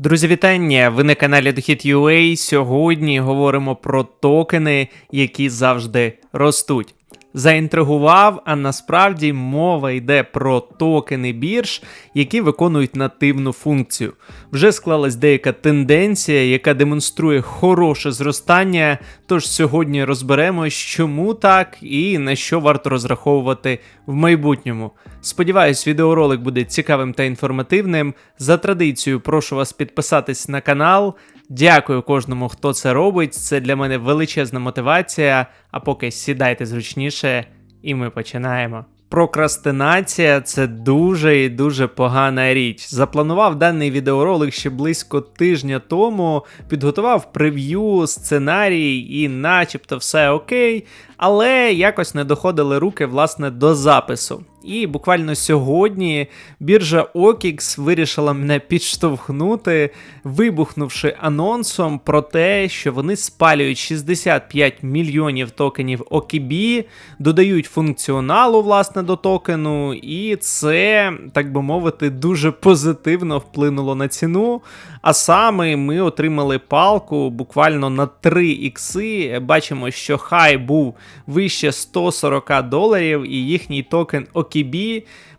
Друзі, вітання! Ви на каналі Дохід.ua. Сьогодні говоримо про токени, які завжди ростуть. Заінтригував, а насправді мова йде про токени бірж, які виконують нативну функцію. Вже склалась деяка тенденція, яка демонструє хороше зростання. Тож сьогодні розберемось, чому так і на що варто розраховувати в майбутньому. Сподіваюсь, відеоролик буде цікавим та інформативним. За традицією, прошу вас підписатись на канал. Дякую кожному, хто це робить. Це для мене величезна мотивація. А поки сідайте зручніше, і ми починаємо. Прокрастинація це дуже і дуже погана річ. Запланував даний відеоролик ще близько тижня тому, підготував прев'ю, сценарій і начебто все окей, але якось не доходили руки власне до запису. І буквально сьогодні біржа OKX вирішила мене підштовхнути, вибухнувши анонсом про те, що вони спалюють 65 мільйонів токенів OKB, додають функціоналу власне до токену, і це, так би мовити, дуже позитивно вплинуло на ціну. А саме ми отримали палку буквально на 3 ікси. Бачимо, що хай був вище 140 доларів, і їхній токен OKB,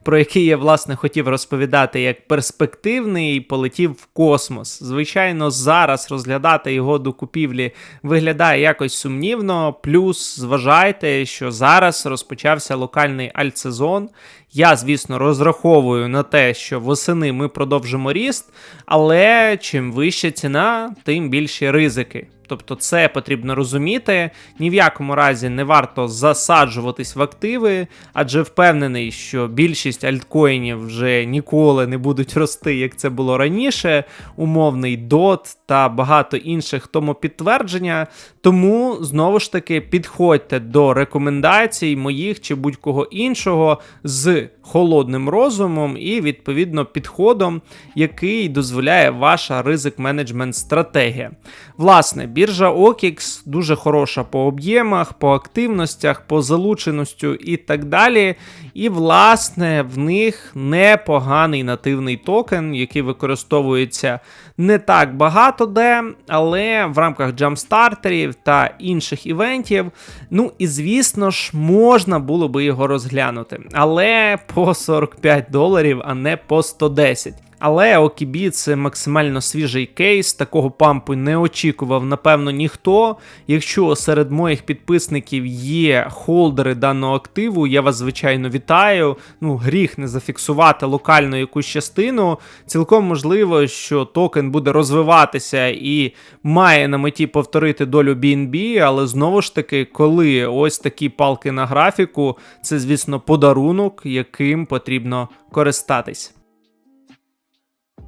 про який я власне хотів розповідати як перспективний, полетів в космос. Звичайно, зараз розглядати його до купівлі виглядає якось сумнівно. Плюс зважайте, що зараз розпочався локальний альтсезон. Я, звісно, розраховую на те, що восени ми продовжимо ріст, але чим вища ціна, тим більші ризики. Тобто це потрібно розуміти. Ні в якому разі не варто засаджуватись в активи, адже впевнений, що більшість альткоїнів вже ніколи не будуть рости, як це було раніше. Умовний DOT та багато інших тому підтвердження. Тому знову ж таки підходьте до рекомендацій моїх чи будь-кого іншого з холодним розумом і відповідно підходом, який дозволяє ваша ризик менеджмент стратегія. Власне, біржа OKX дуже хороша по об'ємах, по активностях, по залученості і так далі. І, власне, в них непоганий нативний токен, який використовується не так багато де, але в рамках джампстартерів та інших івентів. Ну і звісно ж, можна було би його розглянути. Але по 45 доларів, а не по 110. Але OKB це максимально свіжий кейс, такого пампу не очікував, напевно, ніхто. Якщо серед моїх підписників є холдери даного активу, я вас, звичайно, вітаю. Ну, гріх не зафіксувати локально якусь частину. Цілком можливо, що токен буде розвиватися і має на меті повторити долю BNB, але знову ж таки, коли ось такі палки на графіку, це, звісно, подарунок, яким потрібно користатись.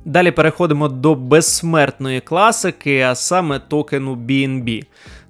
Далі переходимо до безсмертної класики, а саме токену BNB.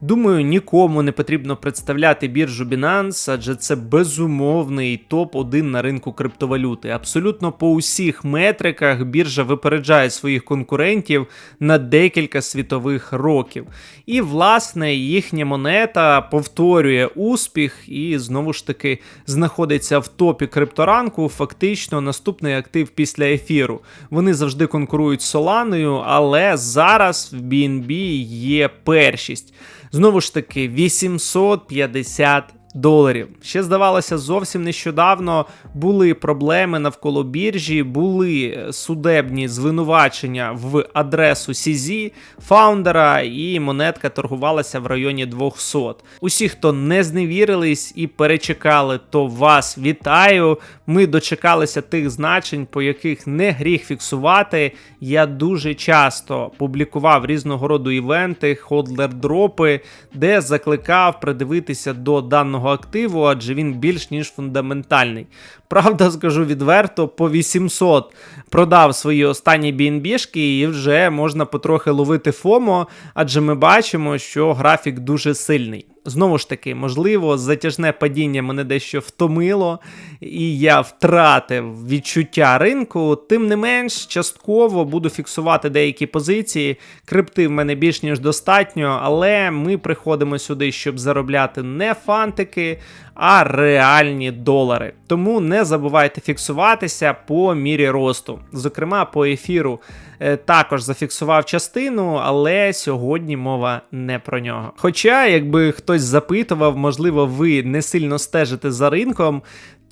Думаю, нікому не потрібно представляти біржу Binance, адже це безумовний топ-1 на ринку криптовалюти. Абсолютно по усіх метриках біржа випереджає своїх конкурентів на декілька світових років. І, власне, їхня монета повторює успіх і знову ж таки знаходиться в топі крипторанку. Фактично, наступний актив після ефіру. Вони завжди конкурують з Соланою, але зараз в BNB є першість. Знову ж таки, 850 доларів. Ще здавалося, зовсім нещодавно були проблеми навколо біржі, були судебні звинувачення в адресу CZ, фаундера, і монетка торгувалася в районі 200. Усі, хто не зневірились і перечекали, то вас вітаю. Ми дочекалися тих значень, по яких не гріх фіксувати. Я дуже часто публікував різного роду івенти, ходлер-дропи, де закликав придивитися до даного активу, адже він більш ніж фундаментальний. Правда, скажу відверто, по 800 продав свої останні BNB-шки і вже можна потрохи ловити ФОМО, адже ми бачимо, що графік дуже сильний. Знову ж таки, можливо, затяжне падіння мене дещо втомило, і я втратив відчуття ринку. Тим не менш, частково буду фіксувати деякі позиції. Крипти в мене більш ніж достатньо, але ми приходимо сюди, щоб заробляти не фантики, а реальні долари. Тому не забувайте фіксуватися по мірі росту. Зокрема, по ефіру е, також зафіксував частину, але сьогодні мова не про нього. Хоча, якби хтось запитував, можливо, ви не сильно стежите за ринком.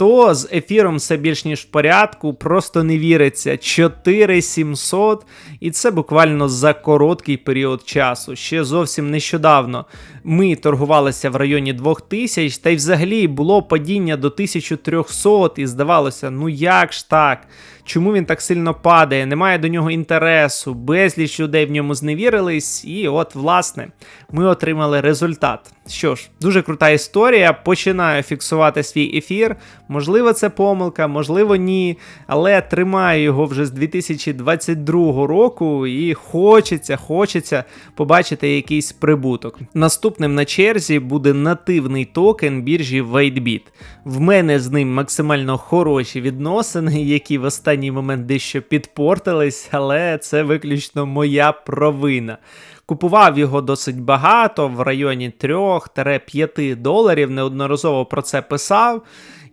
То з ефіром все більш ніж в порядку, просто не віриться. 4700, і це буквально за короткий період часу. Ще зовсім нещодавно ми торгувалися в районі 2000, та й взагалі було падіння до 1300, і здавалося, ну як ж так? Чому він так сильно падає? Немає до нього інтересу, безліч людей в ньому зневірились, і от, власне, ми отримали результат. Що ж, дуже крута історія. Починаю фіксувати свій ефір. Можливо, це помилка, можливо, ні. Але тримаю його вже з 2022 року, і хочеться, хочеться побачити якийсь прибуток. Наступним на черзі буде нативний токен біржі WaitBit. В мене з ним максимально хороші відносини, які в останній момент дещо підпортились, але це виключно моя провина. Купував його досить багато, в районі 3-5 доларів, неодноразово про це писав.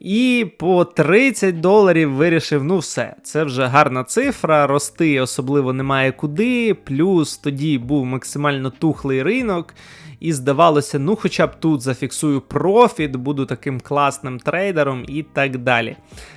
І по 30 доларів вирішив, ну все, це вже гарна цифра, рости особливо немає куди. Плюс тоді був максимально тухлий ринок. І здавалося, ну хоча б тут зафіксую профіт, буду таким класним трейдером і так далі.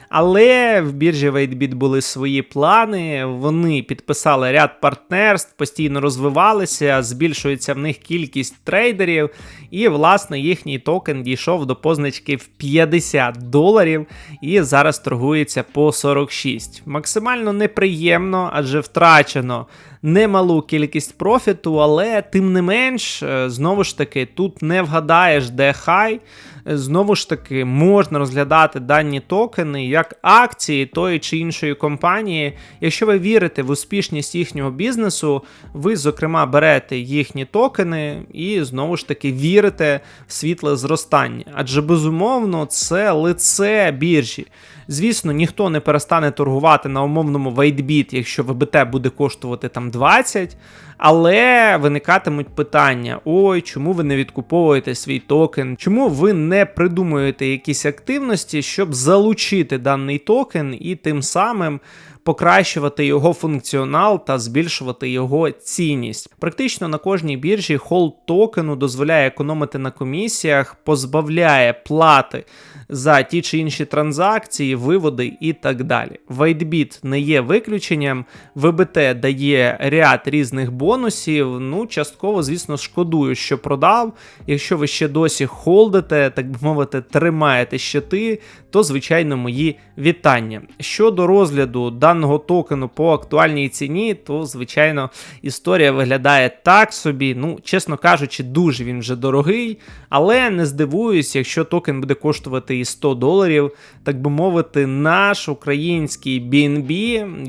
Але в біржі WaitBit були свої плани, вони підписали ряд партнерств, постійно розвивалися, збільшується в них кількість трейдерів, і, власне, їхній токен дійшов до позначки в 50 доларів і зараз торгується по 46. Максимально неприємно, адже втрачено немалу кількість профіту, але тим не менш, е, знову ж таки, тут не вгадаєш, де хай. Знову ж таки, можна розглядати дані токени як акції тої чи іншої компанії. Якщо ви вірите в успішність їхнього бізнесу, ви, зокрема, берете їхні токени і знову ж таки вірите в світле зростання. Адже безумовно це лице біржі. Звісно, ніхто не перестане торгувати на умовному WaitBit, якщо ВБТ буде коштувати там 20, але виникатимуть питання: ой, чому ви не відкуповуєте свій токен? Чому ви не придумуєте якісь активності, щоб залучити даний токен і тим самим покращувати його функціонал та збільшувати його цінність. Практично на кожній біржі холд токену дозволяє економити на комісіях, позбавляє плати за ті чи інші транзакції, виводи і так далі. WhiteBit не є виключенням, ВБТ дає ряд різних бонусів. Ну, частково, звісно, шкодую, що продав. Якщо ви ще досі холдите, так би мовити, тримаєте щити, то, звичайно, мої вітання. Щодо розгляду даного токену по актуальній ціні, то, звичайно, історія виглядає так собі. Ну, чесно кажучи, дуже він вже дорогий, але не здивуюсь, якщо токен буде коштувати і 100 доларів, так би мовити, наш український BNB,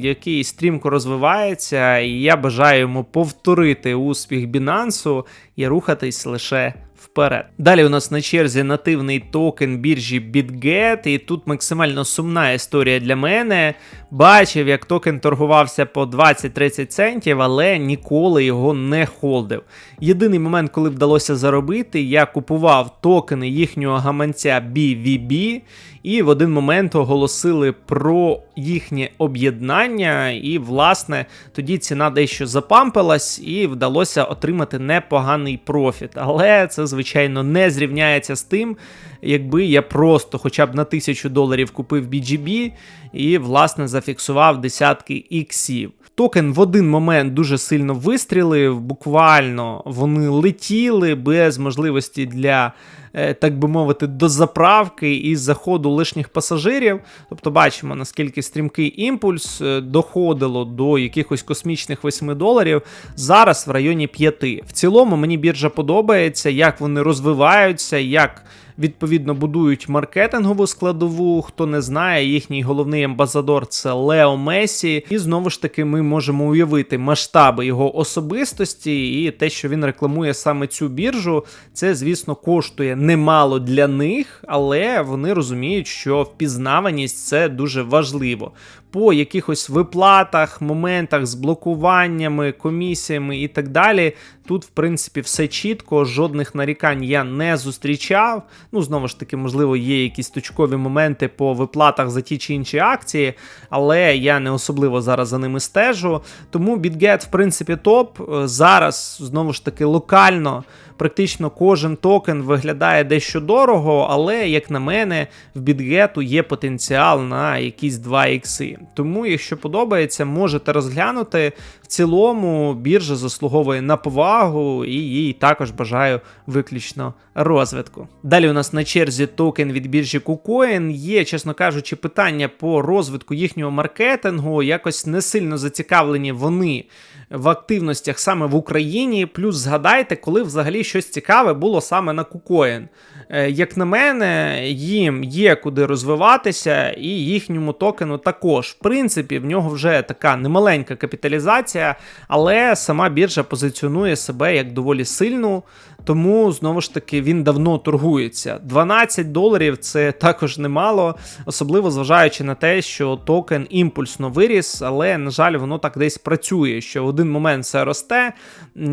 який стрімко розвивається, і я бажаю йому повторити успіх Binance і рухатись лише вперед. Далі у нас на черзі нативний токен біржі BitGet, і тут максимально сумна історія для мене. Бачив, як токен торгувався по 20-30 центів, але ніколи його не холдив. Єдиний момент, коли вдалося заробити, я купував токени їхнього гаманця BVB, і в один момент оголосили про їхнє об'єднання, і, власне, тоді ціна дещо запампилась, і вдалося отримати непоганий профіт. Але це, звичайно, не зрівняється з тим, якби я просто хоча б на тисячу доларів купив BGB і, власне, зафіксував десятки іксів. Токен в один момент дуже сильно вистрілив, буквально вони летіли без можливості для, так би мовити, дозаправки і заходу лишніх пасажирів. Тобто бачимо, наскільки стрімкий імпульс е, доходило до якихось космічних 8 доларів. Зараз в районі 5. В цілому мені біржа подобається, як вони розвиваються, як відповідно будують маркетингову складову. Хто не знає, їхній головний амбасадор це Лео Месі. І знову ж таки, ми можемо уявити масштаби його особистості і те, що він рекламує саме цю біржу, це, звісно, коштує немало для них, але вони розуміють, що впізнаваність це дуже важливо. по якихось виплатах, моментах з блокуваннями, комісіями і так далі. Тут, в принципі, все чітко, жодних нарікань я не зустрічав. Ну, знову ж таки, можливо, є якісь точкові моменти по виплатах за ті чи інші акції, але я не особливо зараз за ними стежу. Тому BitGet, в принципі, топ. Зараз, знову ж таки, локально. Практично кожен токен виглядає дещо дорого, але, як на мене, в BitGet є потенціал на якісь 2 ікси. Тому, якщо подобається, можете розглянути. В цілому біржа заслуговує на повагу і їй також бажаю виключно розвитку. Далі у нас на черзі токен від біржі KuCoin. Є, чесно кажучи, питання по розвитку їхнього маркетингу. Якось не сильно зацікавлені вони в активностях саме в Україні. Плюс згадайте, коли взагалі щось цікаве було саме на KuCoin. Е, Як на мене, їм є куди розвиватися, і їхньому токену також. В принципі, в нього вже така немаленька капіталізація, але сама біржа позиціонує себе як доволі сильну. Тому знову ж таки він давно торгується. 12 доларів це також немало, особливо зважаючи на те, що токен імпульсно виріс, але, на жаль, воно так десь працює, що в один момент все росте.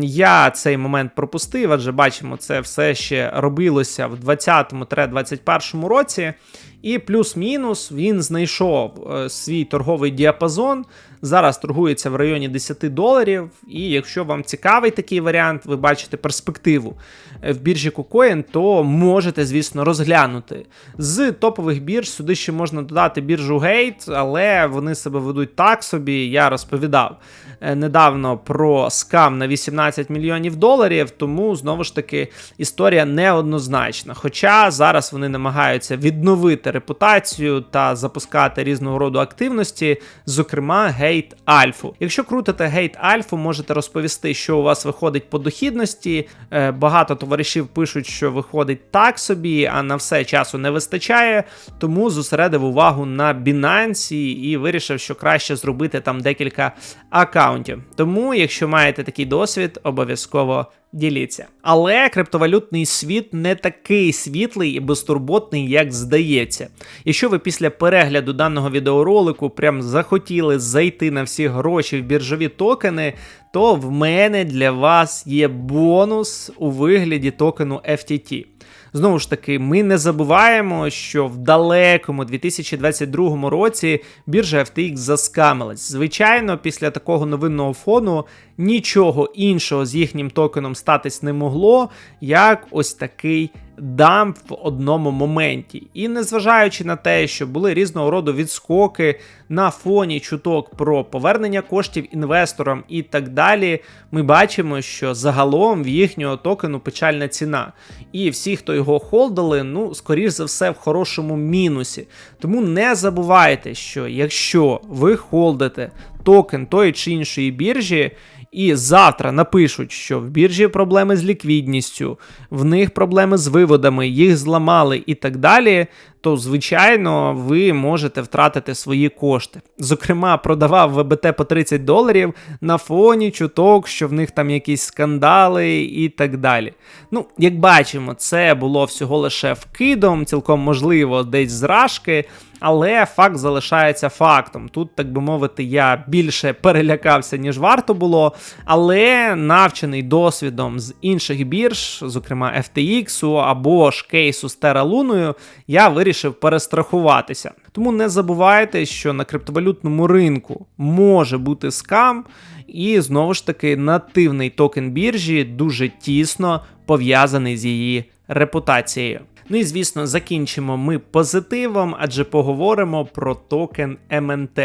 Я цей момент пропустив, адже бачимо, це все ще робилося в 2020-2021 році. І плюс-мінус він знайшов е, свій торговий діапазон. Зараз торгується в районі 10 доларів. І якщо вам цікавий такий варіант, ви бачите перспективу е, в біржі KuCoin, то можете, звісно, розглянути. З топових бірж сюди ще можна додати біржу Gate, але вони себе ведуть так собі. Я розповідав е, недавно про скам на 18 мільйонів доларів, тому знову ж таки історія неоднозначна. Хоча зараз вони намагаються відновити репутацію та запускати різного роду активності, зокрема гейт Альфу. Якщо крутите гейт Альфу, можете розповісти, що у вас виходить по дохідності. Е, Багато товаришів пишуть, що виходить так собі, а на все часу не вистачає. Тому зосередив увагу на Binance і вирішив, що краще зробити там декілька аккаунтів. Тому, якщо маєте такий досвід, обов'язково діліться. Але криптовалютний світ не такий світлий і безтурботний, як здається. Якщо ви після перегляду даного відеоролику прям захотіли зайти на всі гроші в біржові токени, то в мене для вас є бонус у вигляді токену FTT. Знову ж таки, ми не забуваємо, що в далекому 2022 році біржа FTX заскамилась. Звичайно, після такого новинного фону нічого іншого з їхнім токеном статись не могло, як ось такий дамп в одному моменті. І незважаючи на те, що були різного роду відскоки на фоні чуток про повернення коштів інвесторам і так далі, ми бачимо, що загалом в їхнього токену печальна ціна. І всі, хто його холдили, ну, скоріш за все, в хорошому мінусі. Тому не забувайте, що якщо ви холдите токен тої чи іншої біржі, і завтра напишуть, що в біржі проблеми з ліквідністю, в них проблеми з виводами, їх зламали і так далі, то, звичайно, ви можете втратити свої кошти. Зокрема, продавав ВБТ по 30 доларів на фоні чуток, що в них там якісь скандали і так далі. Ну, як бачимо, це було всього лише вкидом, цілком можливо, десь зражки. Але факт залишається фактом. Тут, так би мовити, я більше перелякався, ніж варто було. Але навчений досвідом з інших бірж, зокрема FTX або ж кейсу з Luna, я вирішив перестрахуватися. Тому не забувайте, що на криптовалютному ринку може бути скам, і знову ж таки нативний токен біржі дуже тісно пов'язаний з її репутацією. Ну і звісно, закінчимо ми позитивом, адже поговоримо про токен МНТ.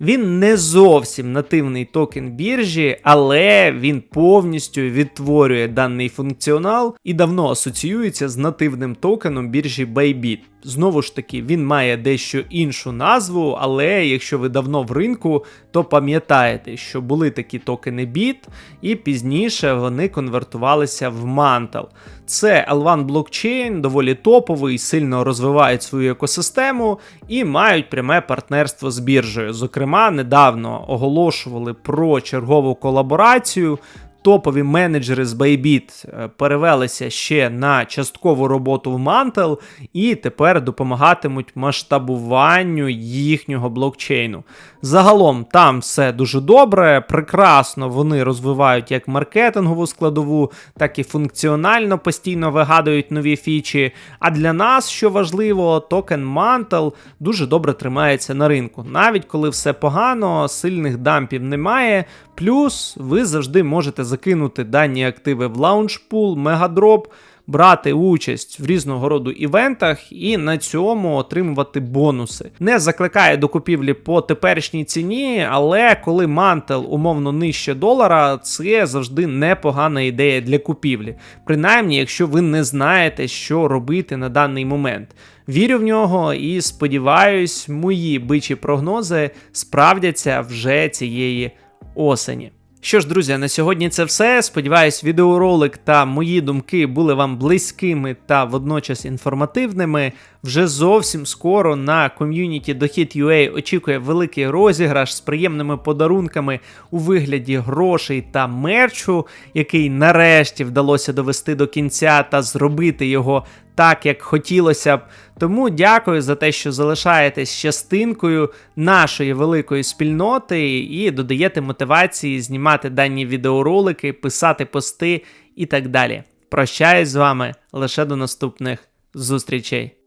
Він не зовсім нативний токен біржі, але він повністю відтворює даний функціонал і давно асоціюється з нативним токеном біржі Bybit. Знову ж таки, він має дещо іншу назву, але якщо ви давно в ринку, то пам'ятаєте, що були такі токени BIT, і пізніше вони конвертувалися в Mantle. Це L1 блокчейн, доволі топовий, сильно розвивають свою екосистему і мають пряме партнерство з біржею. Зокрема, недавно оголошували про чергову колаборацію. Топові менеджери з Bybit е, перевелися ще на часткову роботу в Mantle і тепер допомагатимуть масштабуванню їхнього блокчейну. Загалом там все дуже добре, прекрасно вони розвивають як маркетингову складову, так і функціонально постійно вигадують нові фічі. А для нас, що важливо, токен Mantle дуже добре тримається на ринку. Навіть коли все погано, сильних дампів немає. Плюс ви завжди можете закинути дані активи в лаунчпул, мегадроп, брати участь в різного роду івентах і на цьому отримувати бонуси. Не закликає до купівлі по теперішній ціні, але коли мантел умовно нижче долара, це завжди непогана ідея для купівлі. Принаймні, якщо ви не знаєте, що робити на даний момент. Вірю в нього і сподіваюсь, мої бичі прогнози справдяться вже цієї осені. Що ж, друзі, на сьогодні це все. Сподіваюсь, відеоролик та мої думки були вам близькими та водночас інформативними. Вже зовсім скоро на ком'юніті Дохід.ua очікує великий розіграш з приємними подарунками у вигляді грошей та мерчу, який нарешті вдалося довести до кінця та зробити його так, як хотілося б. Тому дякую за те, що залишаєтесь частинкою нашої великої спільноти і додаєте мотивації знімати дані відеоролики, писати пости і так далі. Прощаюсь з вами лише до наступних зустрічей.